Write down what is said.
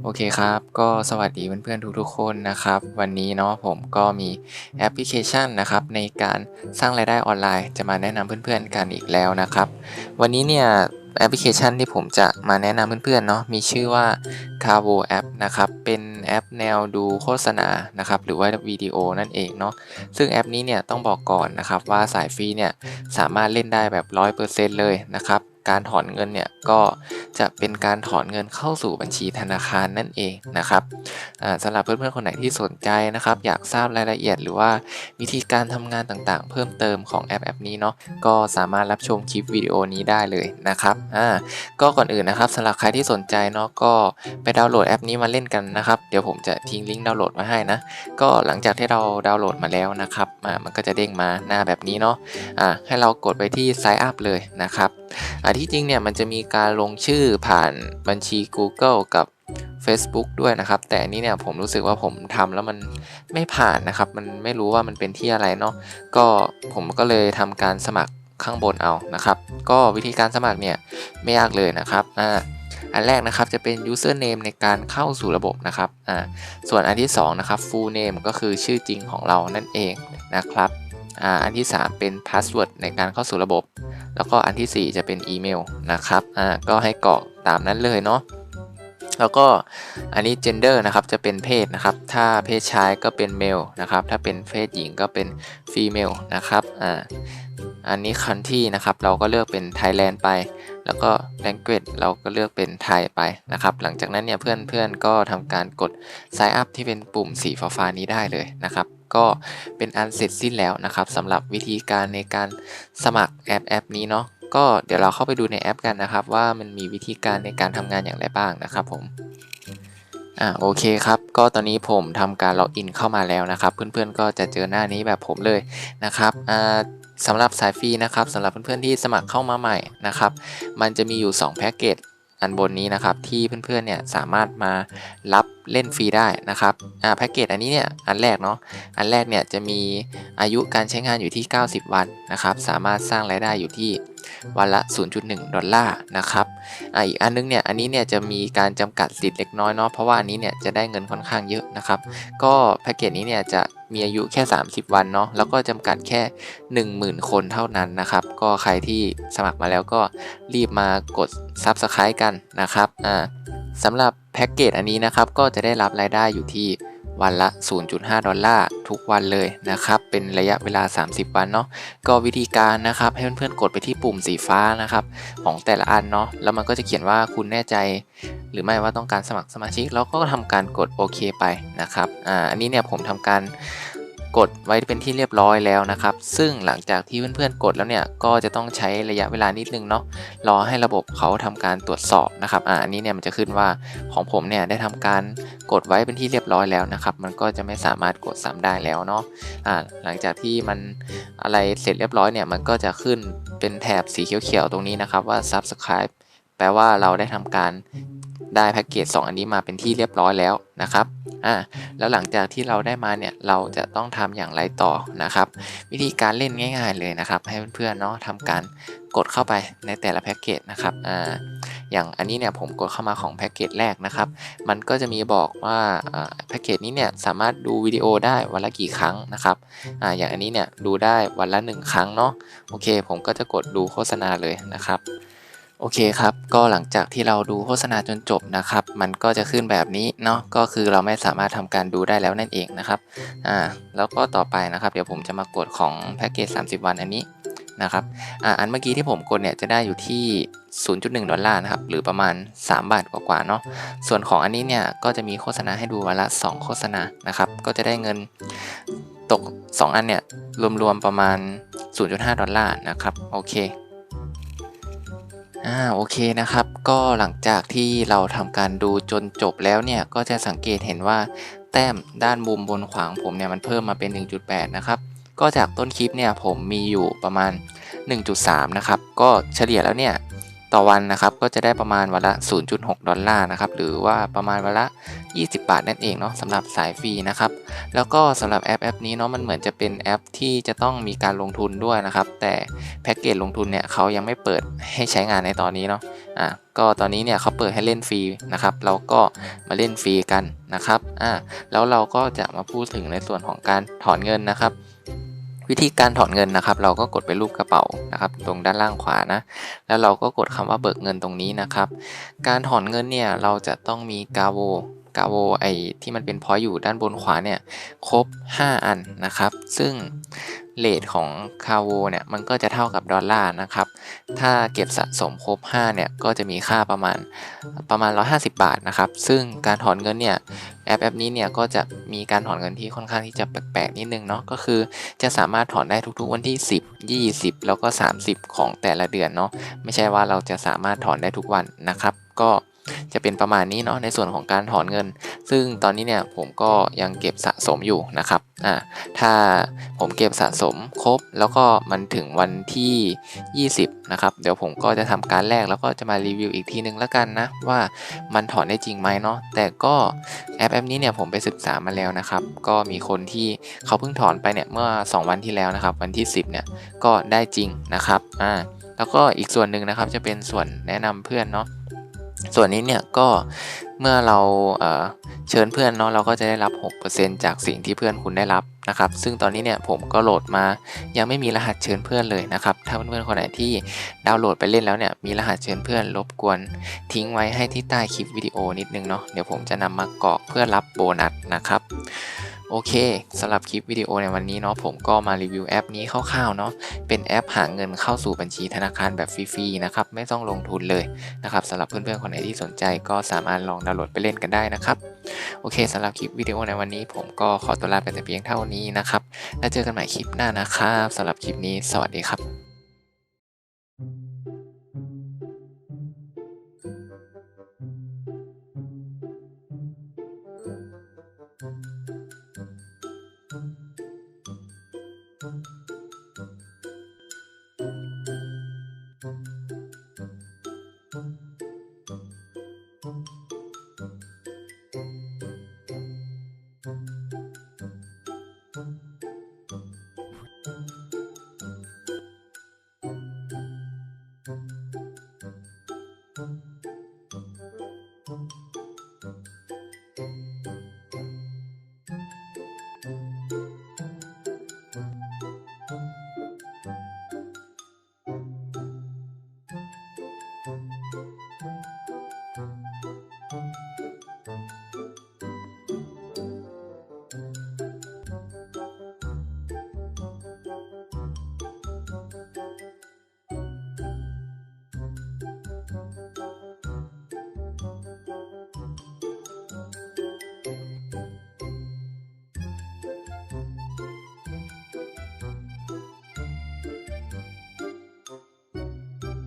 โอเคครับ ก็สวัสดีเพื่อนๆทุกๆคนนะครับ วันนี้เนาะผมก็มีแอปพลิเคชันนะครับในการสร้างรายได้ออนไลน์จะมาแนะนำเพื่อนๆกันอีกแล้วนะครับ วันนี้เนี่ยแอปพลิเคชันที่ผมจะมาแนะนำเพื่อนๆเนาะมีชื่อว่า c a v o App นะครับ เป็นแอปแนวดูโฆษณานะครับหรือว่าวิดีโอนั่นเองเนาะซึ่งแอปนี้เนี่ยต้องบอกก่อนนะครับว่าสายฟรีเนี่ยสามารถเล่นได้แบบ 100%เลยนะครับ การถอนเงินเนี่ยก็จะเป็นการถอนเงินเข้าสู่บัญชีธนาคารนั่นเองนะครับอ่าสำหรับเพื่อนๆคนไหนที่สนใจนะครับ อยากทราบรายละเอียดหรือว่าวิธีการทำงานต่างๆ เพิ่มเติมของแอปแอปนี้เนาะก็สามารถรับชมคลิปวิดีโอนี้ได้เลยนะครับอ่าก็ก่อนอื่นนะครับสำหรับใครที่สนใจเนาะก็ไปดาวน์โหลดแอปนี้มาเล่นกันนะครับเดี๋ยวผมจะทิ้งลิงก์ดาวน์โหลดมาให้นะก็หลังจากที่เราดาวน์โหลดมาแล้วนะครับอ่ามันก็จะเด้งมาหน้าแบบนี้เนาะอ่าให้เรากดไปที่ Sign Up เลยนะครับอ่าที่จริงเนี่ยมันจะมีการลงชื่อผ่านบัญชี Google กับ Facebook ด้วยนะครับ แต่อันนี้เนี่ยผมรู้สึกว่าผมทำแล้วมันไม่ผ่านนะครับ มันไม่รู้ว่ามันเป็นที่อะไรเนาะก็ผมก็เลยทำการสมัครข้างบนเอานะครับ ก็วิธีการสมัครเนี่ยไม่ยากเลยนะครับอ่าอันแรกนะครับจะเป็น username ในการเข้าสู่ระบบนะครับอ่าส่วนอันที่สองนะครับ full name ก็คือชื่อจริงของเรานั่นเองนะครับ อ่าอันที่สามเป็นพาสเวิร์ดในการเข้าสู่ระบบ แล้วก็อันที่ 4 จะเป็นอีเมลนะครับอ่าก็ให้กรอกตามนั้นเลยเนาะแล้วก็อันนี้ gender นะครับจะเป็นเพศนะครับ ถ้าเพศชายก็เป็น male นะครับ ถ้าเป็นเพศหญิงก็เป็น female นะครับอ่าอันนี้ country นะครับ เราก็เลือกเป็น Thailand ไป แล้วก็ language เราก็เลือกเป็นไทยไปนะครับ หลังจากนั้นเนี่ยเพื่อนๆก็ทำการกด sign up ที่เป็นปุ่มสีฟ้าๆนี้ได้เลยนะครับ ก็เป็นอันเสร็จสิ้นแล้วนะครับสำหรับวิธีการในการสมัครแอปแอปนี้เนาะก็เดี๋ยวเราเข้าไปดูในแอปกันนะครับ ว่ามันมีวิธีการในการทำงานอย่างไรบ้างนะครับผมอ่าโอเคครับ ก็ตอนนี้ผมทำการล็อกอินเข้ามาแล้วนะครับ เพื่อนๆก็จะเจอหน้านี้แบบผมเลยนะครับอ่า สำหรับสายฟรีนะครับสำหรับเพื่อนๆที่สมัครเข้ามาใหม่นะครับ มันจะมีอยู่2แพ็กเกจอันบนนี้นะครับที่เพื่อนๆเนี่ยสามารถมารับเล่นฟรีได้นะครับอ่าแพ็กเกจอันนี้เนี่ยอันแรกเนาะอันแรกเนี่ยจะมีอายุการใช้งานอยู่ที่ 90 วันนะครับ สามารถสร้างรายได้อยู่ที่ วันละ 0.1 ดอลลาร์นะครับอ่าอีกอันนึงเนี่ยอันนี้เนี่ยจะมีการจำกัดสิทธิ์เล็กน้อยเนาะเพราะว่าอันนี้เนี่ยจะได้เงินค่อนข้างเยอะนะครับ ก็แพ็กเกจนี้เนี่ยจะมีอายุแค่ 30 วันเนาะแล้วก็จำกัดแค่ 10,000 คนเท่านั้นนะครับ ก็ใครที่สมัครมาแล้วก็รีบมากด Subscribe กันนะครับอ่าสำหรับแพ็กเกจอันนี้นะครับก็จะได้รับรายได้อยู่ที่ วันละ 0.5 ดอลลาร์ทุกวันเลยนะครับ เป็นระยะเวลา 30 วันเนาะ ก็วิธีการนะครับให้เพื่อนๆกดไปที่ปุ่มสีฟ้านะครับของแต่ละอันเนาะ แล้วมันก็จะเขียนว่าคุณแน่ใจ หรือไม่ว่าต้องการสมัครสมาชิก แล้วก็ทำการกดโอเคไปนะครับ อ่า อันนี้เนี่ยผมทำการ กดไว้เป็นที่เรียบร้อยแล้วนะครับ ซึ่งหลังจากที่เพื่อนๆกดแล้วเนี่ยก็จะต้องใช้ระยะเวลานิดนึงเนาะรอให้ระบบเขาทำการตรวจสอบนะครับอ่าอันนี้เนี่ยมันจะขึ้นว่าของผมเนี่ยได้ทำการกดไว้เป็นที่เรียบร้อยแล้วนะครับ มันก็จะไม่สามารถกดซ้ำได้แล้วเนาะอ่าหลังจากที่มันอะไรเสร็จเรียบร้อยเนี่ยมันก็จะขึ้นเป็นแถบสีเขียวๆตรงนี้นะครับว่า subscribe แปลว่าเราได้ทำการ ได้แพ็กเกจ2อันนี้มาเป็นที่เรียบร้อยแล้วนะครับอ่าแล้วหลังจากที่เราได้มาเนี่ยเราจะต้องทำอย่างไรต่อนะครับ วิธีการเล่นง่าย ๆเลยนะครับ ให้เพื่อนๆเนาะทำการกดเข้าไปในแต่ละแพ็กเกจนะครับอ่าอย่างอันนี้เนี่ยผมกดเข้ามาของแพ็กเกจแรกนะครับ มันก็จะมีบอกว่าแพ็กเกจนี้เนี่ยสามารถดูวิดีโอได้วันละกี่ครั้งนะครับอ่าอย่างอันนี้เนี่ยดูได้วันละ 1 ครั้งเนาะโอเค ผมก็จะกดดูโฆษณาเลยนะครับ โอเคครับ ก็หลังจากที่เราดูโฆษณาจนจบนะครับ มันก็จะขึ้นแบบนี้เนาะ ก็คือเราไม่สามารถทำการดูได้แล้วนั่นเองนะครับ อ่า แล้วก็ต่อไปนะครับ เดี๋ยวผมจะมากดของแพ็กเกจ 30 วันอันนี้นะครับ อ่า อันเมื่อกี้ที่ผมกดเนี่ยจะได้อยู่ที่ 0.1 ดอลลาร์นะครับ หรือประมาณ 3 บาทกว่าๆเนาะ ส่วนของอันนี้เนี่ยก็จะมีโฆษณาให้ดูวันละ 2 โฆษณา นะครับ ก็จะได้เงินตก 2 อันเนี่ยรวมๆประมาณ 0.5 ดอลลาร์นะครับ โอเค อ่าโอเคนะครับ ก็หลังจากที่เราทำการดูจนจบแล้วเนี่ยก็จะสังเกตเห็นว่าแต้มด้านมุมบนขวางผมเนี่ยมันเพิ่มมาเป็น 1.8 นะครับ ก็จากต้นคลิปเนี่ยผมมีอยู่ประมาณ 1.3 นะครับ ก็เฉลี่ยแล้วเนี่ย ต่อวันนะครับก็จะได้ประมาณวันละ 0.6 ดอลลาร์นะครับหรือว่าประมาณวันละ 20 บาทนั่นเองเนาะสำหรับสายฟรีนะครับแล้วก็สำหรับแอปแอปนี้เนาะมันเหมือนจะเป็นแอปที่จะต้องมีการลงทุนด้วยนะครับแต่แพ็กเกจลงทุนเนี่ยเขายังไม่เปิดให้ใช้งานในตอนนี้เนาะอะก็ตอนนี้เนี่ยเขาเปิดให้เล่นฟรีนะครับเราก็มาเล่นฟรีกันนะครับอะแล้วเราก็จะมาพูดถึงในส่วนของการถอนเงินนะครับ วิธีการถอนเงินนะครับ เราก็กดไปรูปกระเป๋านะครับ ตรงด้านล่างขวานะ แล้วเราก็กดคำว่าเบิกเงินตรงนี้นะครับ การถอนเงินเนี่ยเราจะต้องมีกาโว กาโวไอที่มันเป็นพอยอยู่ด้านบนขวาเนี่ยครบ 5 อันนะครับ ซึ่งเลทของคาโวเนี่ยมันก็จะเท่ากับดอลลาร์นะครับ ถ้าเก็บสะสมครบ 5 เนี่ย ก็จะมีค่าประมาณประมาณ 150 บาทนะครับ ซึ่งการถอนเงินเนี่ยแอปแอปนี้เนี่ยก็จะมีการถอนเงินที่ค่อนข้างที่จะแปลกๆนิดนึงเนาะก็คือจะสามารถถอนได้ทุกๆวันที่ 10 20 แล้วก็ 30 ของแต่ละเดือนเนาะไม่ใช่ว่าเราจะสามารถถอนได้ทุกวันนะครับ ก็ จะเป็นประมาณนี้เนาะในส่วนของการถอนเงิน ซึ่งตอนนี้เนี่ยผมก็ยังเก็บสะสมอยู่นะครับอ่าถ้าผมเก็บสะสมครบ แล้วก็มันถึงวันที่ 20 นะครับ เดี๋ยวผมก็จะทำการแลกแล้วก็จะมารีวิวอีกทีนึงแล้วกันนะ ว่ามันถอนได้จริงไหมเนาะแต่ก็แอปแอปนี้เนี่ยผมไปศึกษามาแล้วนะครับ ก็มีคนที่เขาเพิ่งถอนไปเนี่ยเมื่อ 2 วันที่แล้วนะครับ วันที่ 10 เนี่ยก็ได้จริงนะครับอ่าแล้วก็อีกส่วนหนึ่งนะครับจะเป็นส่วนแนะนำเพื่อนเนาะ ส่วนนี้เนี่ยก็ เมื่อเราเเชิญเพื่อนเนาะเราก็จะได้รับ 6%จากสิ่งที่เพื่อนคุณได้รับนะครับ ซึ่งตอนนี้เนี่ยผมก็โหลดมายังไม่มีรหัสเชิญเพื่อนเลยนะครับ ถ้าเพื่อนๆคนไหนที่ดาวน์โหลดไปเล่นแล้วเนี่ยมีรหัสเชิญเพื่อนรบกวนทิ้งไว้ให้ที่ใต้คลิปวิดีโอนิดนึงเนาะเดี๋ยวผมจะนำมากรอกเพื่อรับโบนัสนะครับโอเคสำหรับคลิปวิดีโอในวันนี้เนาะผมก็มารีวิวแอปนี้คร่าวๆเนาะเป็นแอปหาเงินเข้าสู่บัญชีธนาคารแบบฟรีๆนะครับไม่ต้องลงทุนเลยนะครับสำหรับเพื่อนๆคนไหนที่สนใจก็สามารถลองดาวน์โหลดไปเล่นกันได้นะครับ โอเคสำหรับคลิปวิดีโอในวันนี้ ผมก็ขอตัวลาไปแต่เพียงเท่านี้นะครับ แล้วเจอกันใหม่คลิปหน้านะครับสำหรับคลิปนี้สวัสดีครับ Thank you.